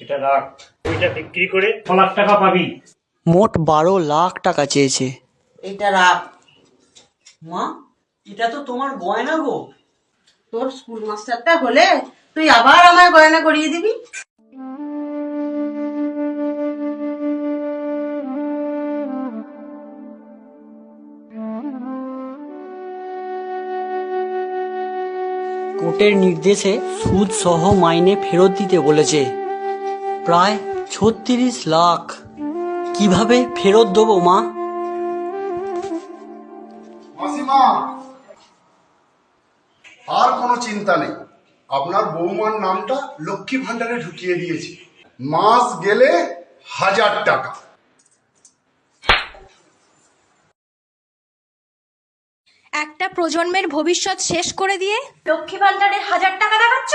এটা রাখ। ওইটা বিক্রি করে ছ লাখ টাকা পাবি। মোট বারো লাখ টাকা চেয়েছে। এটা রাখ। মা এটা তো তোমার গয়না গো। তোর স্কুল মাস্টারটা হলে তুই আবার আমায় গয়না করিয়ে দিবি। কোর্টের নির্দেশে সুদ সহ মাইনে ফেরত দিতে বলেছে। প্রায় ছত্রিশ লাখ। কীভাবে ফেরত দেবো মা? মাসিমা আর কোনো চিন্তা নেই। আপনার বৌমার নামটা লক্ষ্মী ভান্ডারে ঢুকিয়ে দিয়েছি। মাস গেলে হাজার টাকা। একটা প্রজন্মের ভবিষ্যৎ শেষ করে দিয়ে লক্ষ্মী ভান্ডারে হাজার টাকা দেখাচ্ছ?